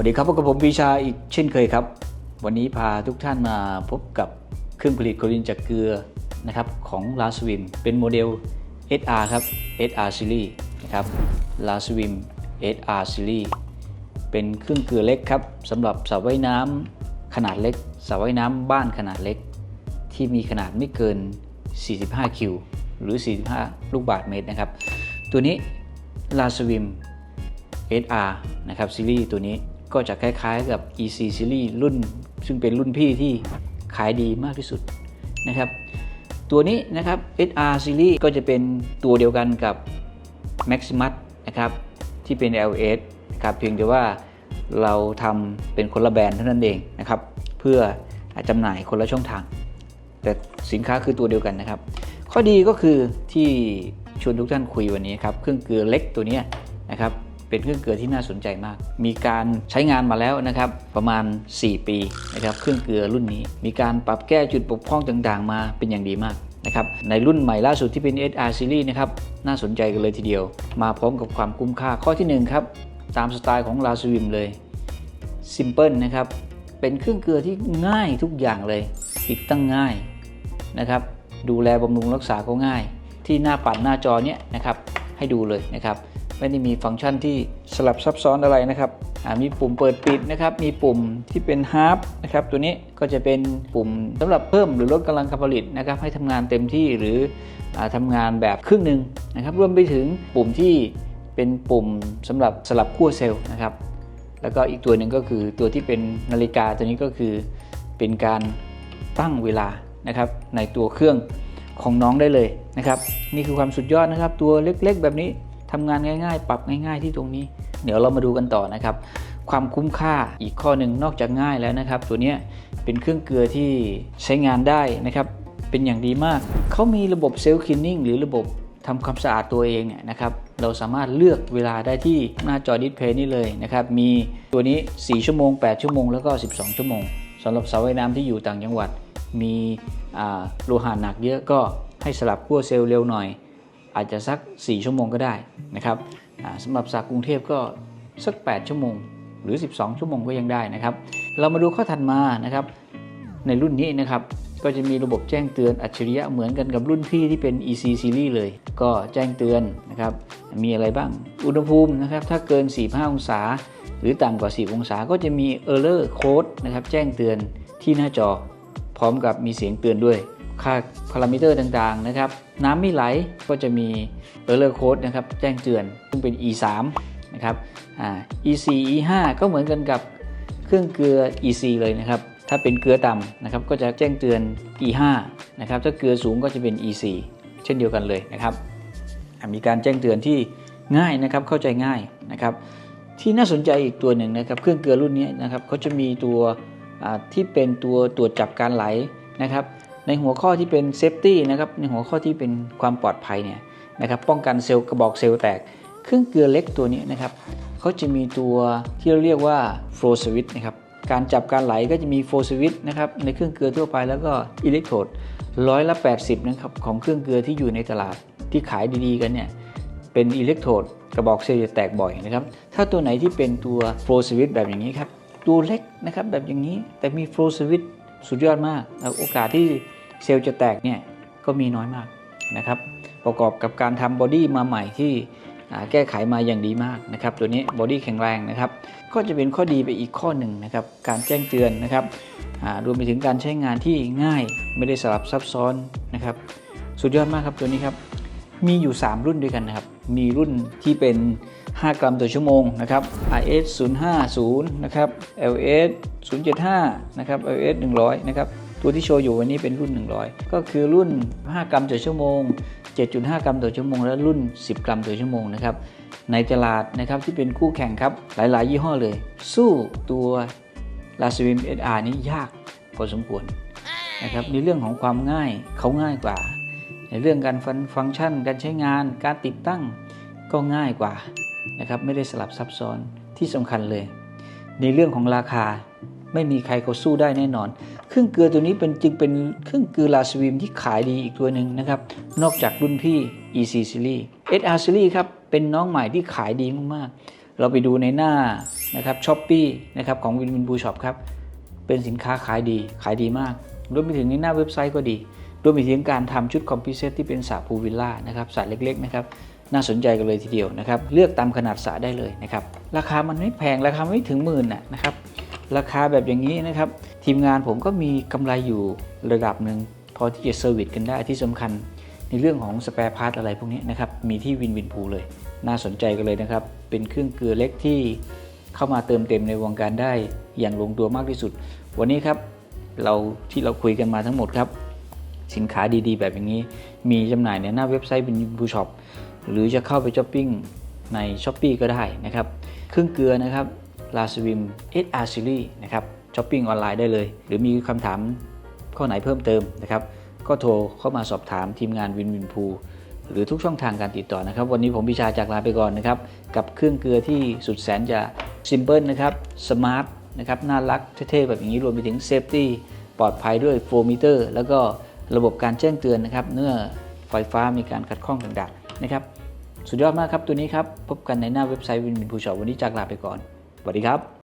วัสดีครับพบกับผมปีชาอีกเช่นเคยครับ วันนี้พาทุกท่านมาพบกับเครื่องผลิตโคลินจากเกลือนะครับของลาสวิมเป็นโมเดล SR ครับ SR Series นะครับลาสวิม SR Series เป็นเครื่องเกลือเล็กครับสำหรับสระว่ายน้ำขนาดเล็กสระว่ายน้ำบ้านขนาดเล็ก ที่มีขนาดไม่เกิน 45 คิว หรือ 45 ลูกบาศก์เมตรนะครับ ตัวนี้ลาสวิม SR นะครับซีรีส์ตัวนี้ ก็จะคล้าย ๆ กับ EC ซีรีส์รุ่น ซึ่งเป็นรุ่นพี่ที่ขายดีมากที่สุดนะครับตัวนี้นะครับ SR ซีรีส์ก็จะเป็นตัวเดียวกันกับ Maximus นะครับที่เป็น LS ครับเพียงแต่ว่าเราทำเป็นคนละแบรนด์เท่านั้นเองนะครับเพื่อจำหน่ายคนละช่องทาง แต่สินค้าคือตัวเดียวกันนะครับ ข้อดีก็คือที่ชวนทุกท่านคุยวันนี้ครับเครื่องเกลือเล็กตัวนี้นะครับ เป็นเครื่องเกลือที่น่าสนใจมาก มีการใช้งานมาแล้วนะครับประมาณ 4 ปีนะครับเครื่องเกลือรุ่นนี้ มีการปรับแก้จุดบกพร่องต่างๆ มาเป็นอย่างดีมากนะครับในรุ่นใหม่ล่าสุดที่เป็น SR Series นะครับน่าสนใจกันเลยทีเดียว มาพร้อมกับความคุ้มค่าข้อที่หนึ่งครับตามสไตล์ของลาสวิมเลยซิมเพิลนะครับเป็นเครื่องเกลือที่ง่ายทุกอย่างเลย ติดตั้งง่ายนะครับดูแลบำรุงรักษาก็ง่าย ที่หน้าปัดหน้าจอเนี้ยนะครับให้ดูเลยนะครับ ไม่ได้มีฟังก์ชันที่สลับซับซ้อนอะไรนะครับมีปุ่มเปิดปิดนะครับ มีปุ่มที่เป็นฮาร์ปนะครับ ตัวนี้ก็จะเป็นปุ่มสำหรับเพิ่มหรือลดกำลังการผลิตนะครับ ให้ทำงานเต็มที่หรืออาทำงานแบบครึ่งหนึ่งนะครับ รวมไปถึงปุ่มที่เป็นปุ่มสำหรับสลับขั้วเซลล์นะครับ แล้วก็อีกตัวหนึ่งก็คือตัวที่เป็นนาฬิกาตัวนี้ก็คือเป็นการตั้งเวลานะครับในตัวเครื่องของน้องได้เลยนะครับ นี่คือความสุดยอดนะครับ ตัวเล็กๆ แบบนี้ ทำงานง่าย ๆ ปรับง่าย ๆ ที่ตรงนี้ เดี๋ยวเรามาดูกันต่อนะครับ ความคุ้มค่าอีกข้อหนึ่งนอกจากง่ายแล้วนะครับ ตัวนี้เป็นเครื่องเกลือที่ใช้งานได้นะครับ เป็นอย่างดีมาก เขามีระบบเซลล์คลีนนิ่งหรือระบบทำความสะอาดตัวเองเนี่ยนะครับ เราสามารถเลือกเวลาได้ที่หน้าจอดิสเพย์นี่เลยนะครับ มีตัวนี้ 4 ชั่วโมง 8 ชั่วโมง แล้วก็ 12 ชั่วโมงสำหรับสาวว่ายน้ำที่อยู่ต่างจังหวัด มีโลหะหนักเยอะก็ให้สลับขั้วเซลล์เร็วหน่อย อาจจะสัก 4 ชั่วโมงก็ได้นะครับสำหรับสากกรุงเทพก็สัก 8 ชั่วโมง หรือ 12 ชั่วโมงก็ยังได้นะครับ เรามาดูข้อถัดมานะครับ ในรุ่นนี้นะครับก็จะมีระบบแจ้งเตือนอัจฉริยะเหมือนกันกับรุ่นพี่ที่เป็น EC Series เลย ก็แจ้งเตือนนะครับ มีอะไรบ้าง อุณหภูมินะครับ ถ้าเกิน 45 องศา หรือต่ำกว่า 10 องศา ก็จะมี Error Code นะครับ แจ้งเตือนที่หน้าจอ พร้อมกับมีเสียงเตือนด้วย ค่าพารามิเตอร์ต่างๆนะครับ น้ำไม่ไหลก็จะมี Error Code นะครับแจ้งเตือนซึ่งเป็น E3 นะครับ E4 E5 ก็เหมือนกันกับเครื่องเกลือ EC เลยนะครับ ถ้าเป็นเกลือต่ำนะครับก็จะแจ้งเตือน E5 นะครับถ้าเกลือสูงก็จะเป็น E4 เช่นเดียวกันเลยนะครับ มีการแจ้งเตือนที่ง่ายนะครับเข้าใจง่ายนะครับ ที่น่าสนใจอีกตัวหนึ่งนะครับเครื่องเกลือรุ่นนี้นะครับเขาจะมีตัวที่เป็นตัวตรวจจับการไหลนะครับ ในหัวข้อที่เป็นเซฟตี้นะครับในหัวข้อที่เป็นความปลอดภัยเนี่ยนะครับป้องกันเซลล์กระบอกเซลล์แตก เครื่องเกลือเล็กตัวนี้นะครับเขาจะมีตัวที่เราเรียกว่า flow switch นะครับการจับการไหลก็จะมี flow switch นะครับในเครื่องเกลือทั่วไปแล้วก็อิเล็กโทรดร้อยละ80นะครับของเครื่องเกลือที่อยู่ในตลาดที่ขายดีๆกันเนี่ยเป็นอิเล็กโทรดกระบอกเซลล์จะแตกบ่อยนะครับถ้าตัวไหนที่เป็นตัว flow switch แบบอย่างนี้ครับตัวเล็กนะครับแบบอย่างนี้แต่มี flow switch สุดยอดมากแล้วโอกาสที่ เซลล์จะแตกเนี่ยก็มีน้อยมากนะครับ ประกอบกับการทำบอดี้มาใหม่ที่แก้ไขมาอย่างดีมากนะครับ ตัวนี้บอดี้แข็งแรงนะครับ ก็จะเป็นข้อดีไปอีกข้อหนึ่งนะครับ การแจ้งเตือนนะครับรวมไปถึงการใช้งานที่ง่ายไม่ได้สลับซับซ้อนนะครับ สุดยอดมากครับตัวนี้ครับ มีอยู่ 3 รุ่นด้วยกันนะครับ มีรุ่นที่เป็น 5 กรัมต่อชั่วโมงนะครับ RS 050 นะครับ LS 075 นะครับ LS 100 นะครับ ตัวที่โชว์อยู่วันนี้เป็นรุ่น 100 ก็คือรุ่น 5 กรัมต่อชั่วโมง 7.5 กรัมต่อชั่วโมง และรุ่น 10 กรัมต่อชั่วโมงนะครับ ในตลาดนะครับที่เป็นคู่แข่งครับ หลาย ๆ ยี่ห้อเลย สู้ตัว l a s w i m SR นี้ยากพอสมควรนะครับในเรื่องของความง่ายเขาง่ายกว่า ในเรื่องการฟังฟังก์ชัน การใช้งาน การติดตั้งก็ง่ายกว่านะครับไม่ได้สลับซับซ้อนที่สำคัญเลย ในเรื่องของราคา ไม่มีใครเขาสู้ได้แน่นอน เครื่องเกลือตัวนี้เป็นจึงเป็นเครื่องเกลือลาสวิมที่ขายดีอีกตัวหนึ่งนะครับ นอกจากรุ่นพี่ EC Series SR Series ครับ เป็นน้องใหม่ที่ขายดีมากๆ เราไปดูในหน้านะครับช้อปปีนะครับของวินวินบูช็อปครับ เป็นสินค้าขายดีขายดีมาก รวมไปถึงในหน้าเว็บไซต์ก็ดี รวมไปถึงการทำชุดคอมพิวเซตที่เป็นสระพูลวิลล่านะครับสระเล็กๆนะครับน่าสนใจกันเลยทีเดียวนะครับ เลือกตามขนาดสระได้เลยนะครับ ราคามันไม่แพง ราคาไม่ถึงหมื่นนะครับ ราคาแบบอย่างนี้นะครับ ทีมงานผมก็มีกำไรอยู่ระดับหนึ่งพอที่จะเซอร์วิสกันได้ที่สำคัญ ในเรื่องของสเปร์พาร์ทอะไรพวกนี้นะครับ มีที่วินวินพูเลย น่าสนใจกันเลยนะครับ เป็นเครื่องเกลือเล็กที่เข้ามาเติมเต็มในวงการได้อย่างลงตัวมากที่สุด วันนี้ครับเราที่เราคุยกันมาทั้งหมดครับสินค้าดีๆ แบบอย่างนี้ มีจำหน่ายในหน้าเว็บไซต์วินวินพูช็อปหรือจะเข้าไปช้อปปิ้งใน s h อ p e e ก็ได้นะครับ เครื่องเกลือนะครับ ลาสวิม SR Series นะครับช้อปปิ้งออนไลน์ได้เลย หรือมีคำถามข้อไหนเพิ่มเติมนะครับ ก็โทรเข้ามาสอบถามทีมงานวินวินพูหรือทุกช่องทางการติดต่อนะครับ วันนี้ผมพิชาจากลาไปก่อนนะครับ กับเครื่องเกลือที่สุดแสนจะซิมเพิลนะครับสมาร์ทนะครับน่ารักเท่ๆแบบอย่างนี้รวมไปถึงเซฟตี้ปลอดภัยด้วยโฟมิเตอร์แล้วก็ระบบการแจ้งเตือนนะครับเมื่อไฟฟ้ามีการขัดข้องต่างๆนะครับ สุดยอดมากครับตัวนี้ครับ พบกันในหน้าเว็บไซต์วินวินพูชอวันนี้จากลาไปก่อน วัสดีครับ